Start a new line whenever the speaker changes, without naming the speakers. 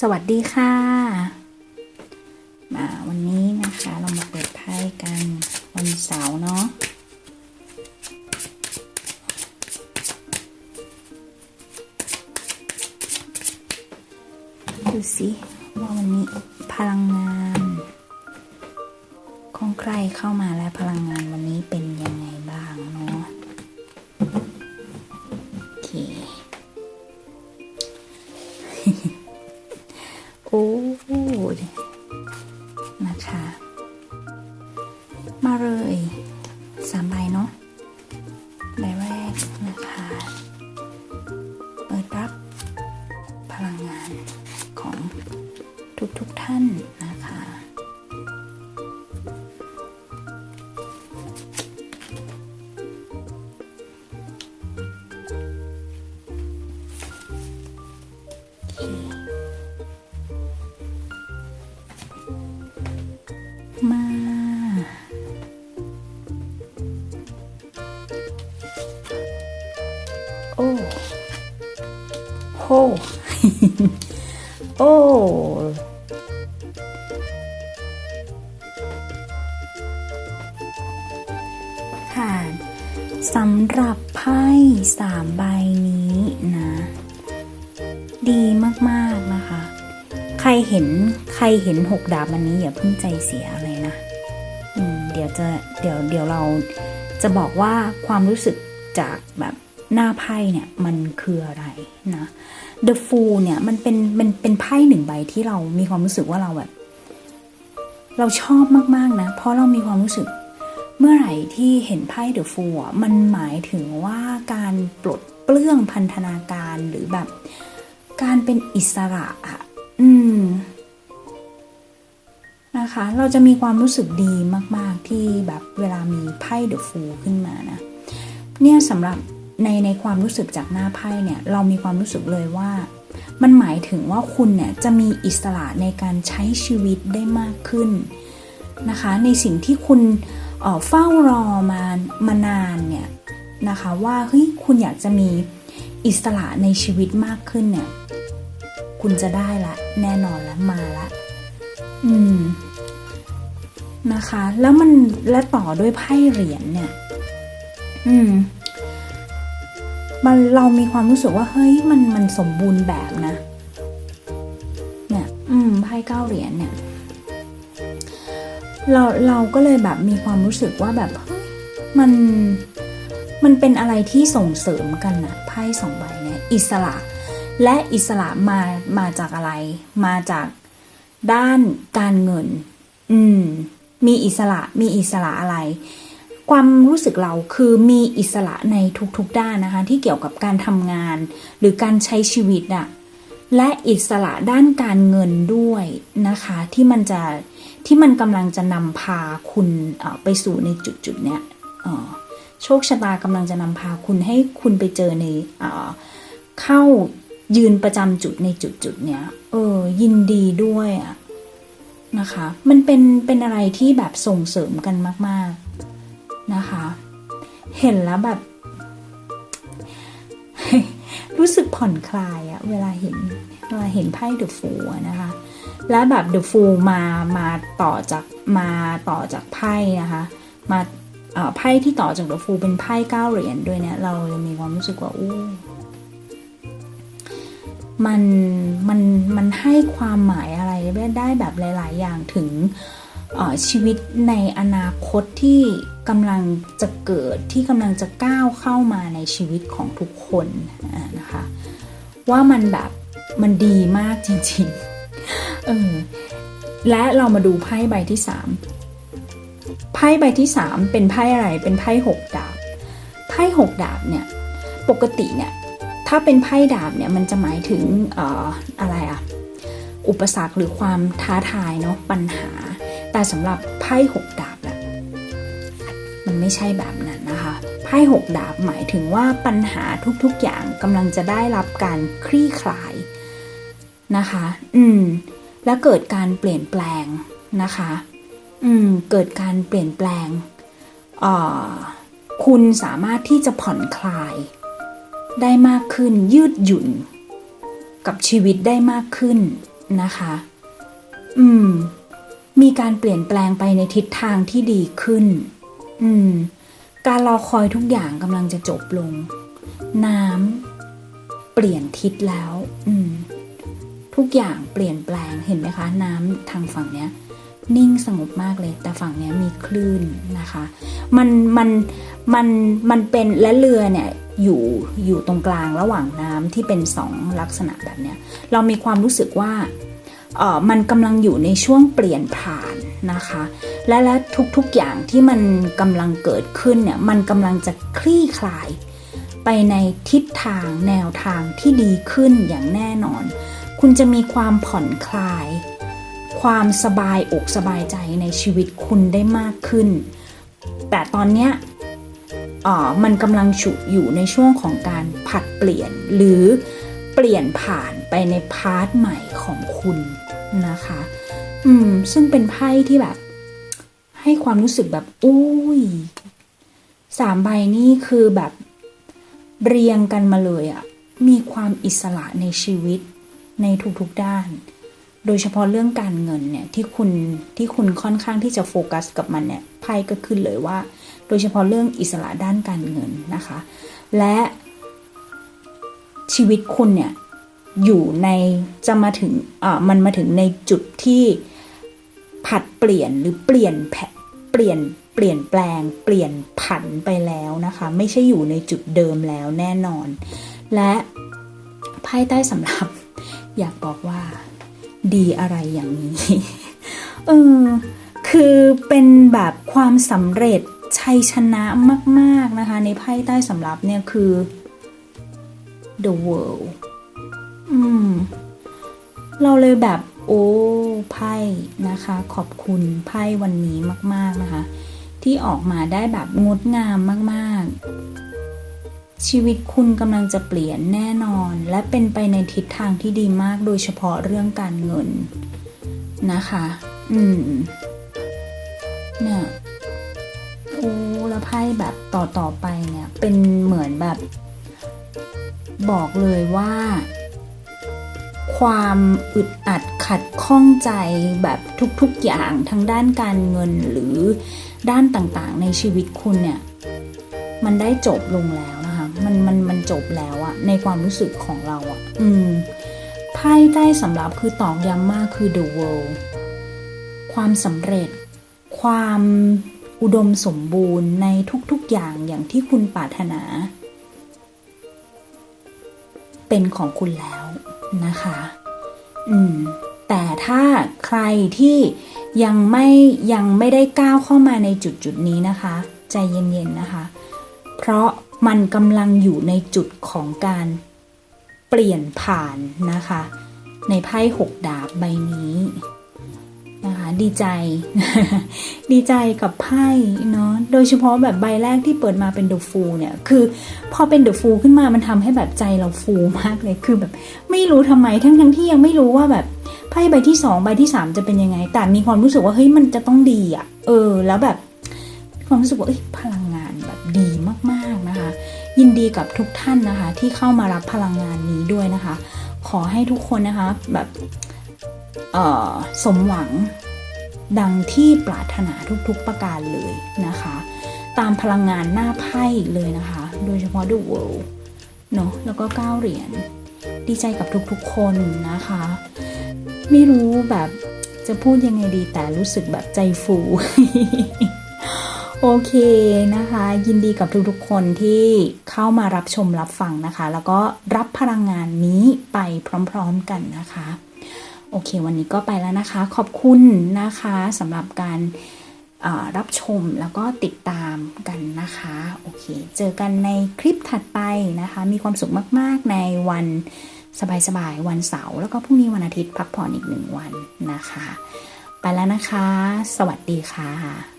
สวัสดีค่ะ มาวันนี้นะคะเรามาเปิดไพ่กันวันเสาร์เนาะดูสิว่าวันนี้พลังงานของใครเข้ามาและพลังงานวันนี้เป็นยังไงบ้างเนาะ มาเลยสามใบเนาะใบแรกนะคะ โหโอ้ค่ะสำหรับไพ่สามใบนี้นะ ดีมาก ๆ นะคะ ใครเห็นใครเห็นหกดาบอันนี้อย่าเพิ่งใจเสียอะไรนะเดี๋ยวจะเดี๋ยวเดี๋ยวเราจะบอกว่าความรู้สึกจากแบบ หน้าไพ่เนี่ยมันคืออะไรนะ The Fool เนี่ยมันเป็นเป็นเป็นไพ่หนึ่งใบที่เรามีความรู้สึกว่าเราแบบเราชอบมากๆนะ เพราะเรามีความรู้สึกเมื่อไหร่ที่เห็นไพ่ The Fool อะมันหมายถึงว่าการปลดเปลื้องพันธนาการหรือแบบ การเป็นอิสระอะอืมนะคะ เราจะมีความรู้สึกดีมาก ๆ ที่แบบเวลามีไพ่เดอะฟูขึ้นมานะ เนี่ยสำหรับ ในในความรู้สึกจากหน้าไพ่เนี่ยเรามีความรู้สึกเลยว่า มันหมายถึงว่าคุณเนี่ยจะมีอิสระในการใช้ชีวิตได้มากขึ้นนะคะ ในสิ่งที่คุณเออเฝ้ารอมามานานเนี่ยนะคะว่าเฮ้ยคุณอยากจะมีอิสระในชีวิตมากขึ้นเนี่ยคุณจะได้ละแน่นอนแล้วมาละอืมนะคะ แล้วมันและต่อด้วยไพ่เหรียญเนี่ย อืม มันเรามีความรู้สึกว่าเฮ้ยมันมันสมบูรณ์แบบนะ เนี่ย อืมไพ่เก้าเหรียญเนี่ย เราเราก็เลยแบบมีความรู้สึกว่าแบบเฮ้ยมันมันเป็นอะไรที่ส่งเสริมกันนะไพ่สองใบเนี่ยอิสระ และอิสระมามาจากอะไร มาจากด้านการเงิน อืม มีอิสระมีอิสระอะไร ความรู้สึกเราคือมีอิสระในทุกๆด้านนะคะ ที่เกี่ยวกับการทำงาน หรือการใช้ชีวิตอะและอิสระด้านการเงินด้วยนะคะ ที่มันจะที่มันกำลังจะนำพาคุณไปสู่ในจุดๆเนี้ยโชคชะตากำลังจะนำพาคุณให้คุณไปเจอในเอเข้ายืนประจำจุดในจุดๆเนี้ยเออยินดีด้วยอะนะคะ มันเป็นเป็นอะไรที่แบบส่งเสริมกันมาก ๆ นะคะ เห็นแล้วแบบ รู้สึกผ่อนคลายอะเวลาเห็นเวลาเห็นไพ่เดอะฟูนะคะ และแบบเดอะฟูมามาต่อจากมาต่อจากไพ่นะคะ มาไพ่ที่ต่อจากเดอะฟูเป็นไพ่เก้าเหรียญด้วยเนี่ย เราเลยมีความรู้สึกว่าอู้มันมันมันให้ความหมายอะไรได้แบบหลาย ๆ อย่างถึง ชีวิตในอนาคตที่กำลังจะเกิดที่กำลังจะก้าวเข้ามาในชีวิตของทุกคนนะคะว่ามันแบบมันดีมากจริงๆเออและเรามาดูไพ่ใบที่สามไพ่ใบที่สามเป็นไพ่อะไรเป็นไพ่หกดาบไพ่หกดาบเนี่ยปกติเนี่ยถ้าเป็นไพ่ดาบเนี่ยมันจะหมายถึงอออะไรอะอุปสรรคหรือความท้าทายเนาะปัญหา แต่สำหรับไพ่หกดาบอะมันไม่ใช่แบบนั้นนะคะไพ่หกดาบหมายถึงว่าปัญหาทุกๆอย่างกำลังจะได้รับการคลี่คลายนะคะ อืม และเกิดการเปลี่ยนแปลงนะคะ อืม เกิดการเปลี่ยนแปลงเอ่อคุณสามารถที่จะผ่อนคลาย ได้มากขึ้นยืดหยุ่น กับชีวิตได้มากขึ้นนะคะ อืม มีการเปลี่ยนแปลงไปในทิศทางที่ดีขึ้น อืม การรอคอยทุกอย่างกำลังจะจบลง น้ำเปลี่ยนทิศแล้ว อืม ทุกอย่างเปลี่ยนแปลงเห็นไหมคะ น้ำทางฝั่งเนี้ย นิ่งสงบมากเลย แต่ฝั่งเนี้ยมีคลื่นนะคะ มันมันมันมันเป็นและเรือเนี่ยอยู่อยู่ตรงกลางระหว่างน้ำที่เป็นสองลักษณะแบบเนี้ย เรามีความรู้สึกว่า มันกำลังอยู่ในช่วงเปลี่ยนผ่านนะคะ และและทุกๆอย่างที่มันกำลังเกิดขึ้นเนี่ยมันกำลังจะคลี่คลายไปในทิศทางแนวทางที่ดีขึ้นอย่างแน่นอน คุณจะมีความผ่อนคลาย ความสบายอกสบายใจในชีวิตคุณได้มากขึ้น แต่ตอนเนี้ยมันกำลังฉุอยู่ในช่วงของการผัดเปลี่ยนหรือ ปลี่ยนผ่านไปในพาร์ทใหม่ของคุณนะคะ อืม ซึ่งเป็นไพ่ที่แบบ ให้ความรู้สึกแบบ อุ้ยสามใบนี่คือแบบเรียงกันมาเลยอะมีความอิสระในชีวิตในทุกๆด้าน โดยเฉพาะเรื่องการเงินเนี่ยที่คุณที่คุณค่อนข้างที่จะโฟกัสกับมันเนี่ยไพ่ก็ขึ้นเลยว่า โดยเฉพาะเรื่องอิสระด้านการเงินนะคะ และ ชีวิตคุณเนี่ยอยู่ในจะมาถึงอ่ามันมาถึงในจุดที่ผัดเปลี่ยนหรือเปลี่ยนแผเปลี่ยนเปลี่ยนแปลง เปลี่ยนผันไปแล้วนะคะ ไม่ใช่อยู่ในจุดเดิมแล้วแน่นอน และไพ่ใต้สำหรับ อยากบอกว่า ดีอะไรอย่างนี้ เออคือเป็นแบบความสำเร็จชัยชนะมาก ๆนะคะ ในไพ่ใต้สำรับเนี่ยคือ the world อืม เราเลยแบบโอ้ไพ่นะคะ ขอบคุณไพ่วันนี้มาก ๆ นะคะ ที่ออกมาได้แบบงดงามมาก ๆ ชีวิตคุณกำลังจะเปลี่ยนแน่นอน และเป็นไปในทิศทางที่ดีมากโดยเฉพาะเรื่องการเงินนะคะ อืมเนี่ยโอ้แล้วไพ่แบบต่อต่อๆไปเนี่ย เป็นเหมือนแบบ บอกเลยว่า ความอึดอัดขัดข้องใจแบบทุกๆอย่างทั้งด้านการเงินหรือด้านต่างๆ ในชีวิตคุณเนี่ย มันได้จบลงแล้วนะคะ มันมันมันจบแล้วอะในความรู้สึกของเราอะอืมไพ่ใต้สำหรับคือตอกย้ำมากคือ the world ความสำเร็จ ความอุดมสมบูรณ์ในทุกๆอย่างอย่างที่คุณปรารถนา เป็นของคุณแล้วนะคะ อืม แต่ถ้าใครที่ยังไม่ยังไม่ได้ก้าวเข้ามาในจุดจุดนี้นะคะ ใจเย็นๆนะคะ เพราะมันกำลังอยู่ในจุดของการเปลี่ยนผ่านนะคะ ในไพ่หกดาบใบนี้ นะคะดีใจ ดีใจกับไพ่เนาะโดยเฉพาะแบบใบแรกที่เปิดมาเป็นเดอะฟูเนี่ย คือพอเป็นเดอะฟูขึ้นมามันทำให้แบบใจเราฟูมากเลยคือแบบไม่รู้ทำไมทั้งทั้งที่ยังไม่รู้ว่าแบบไพ่ใบที่สองใบที่สามจะเป็นยังไง แต่มีความรู้สึกว่าเฮ้ยมันจะต้องดีอะเออ แล้วแบบความรู้สึกว่าพลังงานแบบดีมากๆนะคะ ยินดีกับทุกท่านนะคะ ที่เข้ามารับพลังงานนี้ด้วยนะคะ ขอให้ทุกคนนะคะแบบ สมหวังดังที่ปรารถนาทุกๆประการเลยนะคะ ตามพลังงานหน้าไพ่เลยนะคะ โดยเฉพาะ The World เนอะแล้วก็เก้าเหรียญดีใจกับทุกๆคนนะคะ ไม่รู้แบบจะพูดยังไงดีแต่รู้สึกแบบใจฟู โอเคนะคะ ยินดีกับทุกๆคนที่เข้ามารับชมรับฟังนะคะ แล้วก็รับพลังงานนี้ไปพร้อมๆกันนะคะ โอเค วันนี้ก็ไปแล้วนะคะ ขอบคุณนะคะสำหรับการรับชมแล้วก็ติดตามกันนะคะ โอเค เจอกันในคลิปถัดไปนะคะ มีความสุขมาก ๆ ในวันสบาย ๆ วันเสาร์แล้วก็พรุ่งนี้วันอาทิตย์พักผ่อนอีกหนึ่งวันนะคะ ไปแล้วนะคะ สวัสดีค่ะ